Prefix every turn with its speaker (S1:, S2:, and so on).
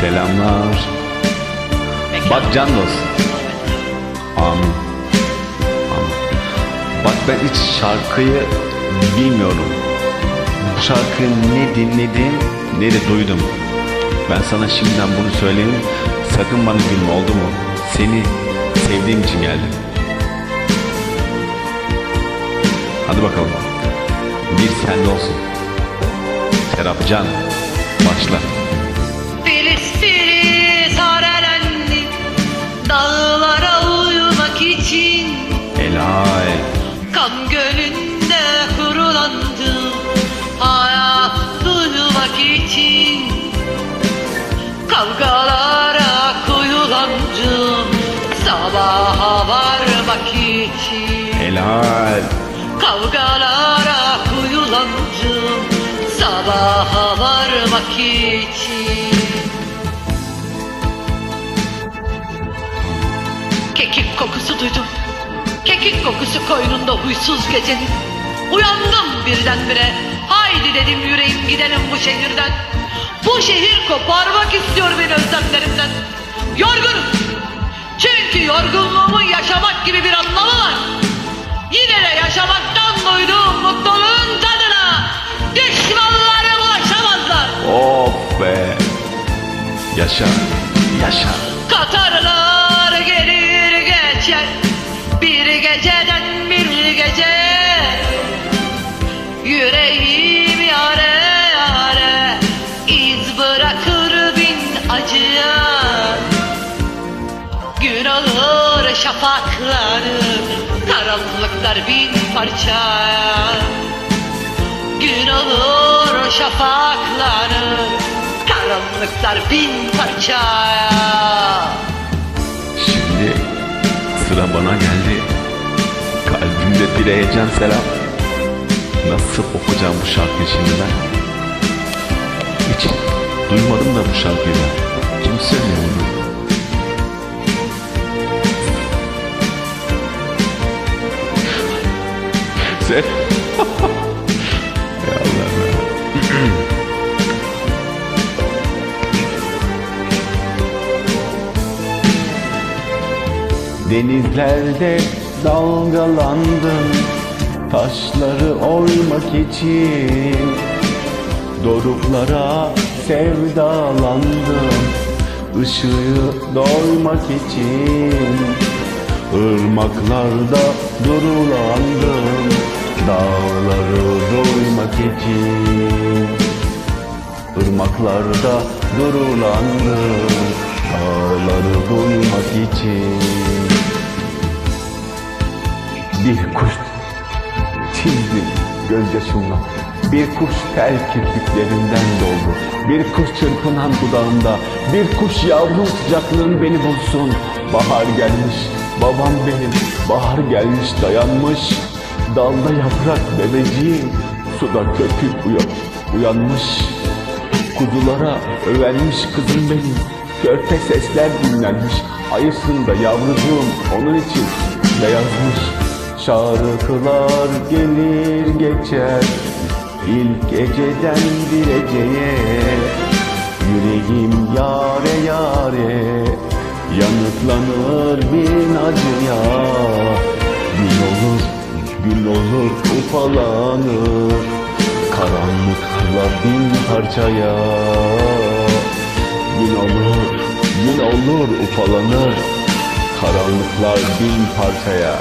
S1: Selamlar. Bak can dost. Amin. Amin. Bak ben hiç şarkıyı bilmiyorum. Bu şarkıyı ne dinledim ne de duydum. Ben sana şimdiden bunu söyleyeyim. Sakın bana gülme oldu mu? Seni sevdiğim için geldim. Hadi bakalım. Bir sende olsun. Serap Can. Başla.
S2: Kavgalara kuyulandım Sabaha varmak için.
S1: Helal.
S2: Kavgalara kuyulandım Sabaha varmak için. Kekik kokusu duydum Kekik kokusu koynunda huysuz gecenin. Uyandım birdenbire Haydi dedim yüreğim gidelim bu şehirden Bu şehir koparmak istiyor beni özlemlerimden Yorgunum Çünkü yorgunluğumun yaşamak gibi bir anlamı var Yine de yaşamaktan duyduğum mutluluğun tadına Düşmanlara ulaşamazlar
S1: Of be. Yaşa. Yaşa.
S2: Katarlar Olur şafakları Karanlıklar bin parçaya Gün olur şafakları Karanlıklar bin parçaya
S1: Şimdi sıra bana geldi. Kalbimde bir heyecan selam. Nasıl okuyacağım bu şarkıyı şimdi ben? Hiç duymadım da bu şarkıyı ben. Kim söylüyor bunu? Sen... ya Allah'ım. Denizlerde dalgalandım Taşları oymak için. Doruklara sevdalandım Işığı doymak için. Irmaklarda durulandım Dağları doymak için Irmaklarda durulandım Dağları duymak için Bir kuş çizdim gözyaşımla Bir kuş tel kirpiklerinden doldu. Bir kuş çırpınan dudağında Bir kuş yavrum sıcaklığın beni bulsun. Bahar gelmiş babam benim. Bahar gelmiş dayanmış Dalda yaprak bebeciğim Suda köpük uyan, uyanmış. Kuzulara övenmiş kızım benim. Körpe sesler dinlenmiş. Ayısın da yavrucuğum onun için. Beyazmış Şarkılar gelir geçer. İlk geceden bir Yüreğim yare yare. Yanıtlanır bin acıya. Gün olur, gün olur ufalanır Karanlıkla bin parçaya. Gün olur, gün olur ufalanır Karanlıklar bin parçaya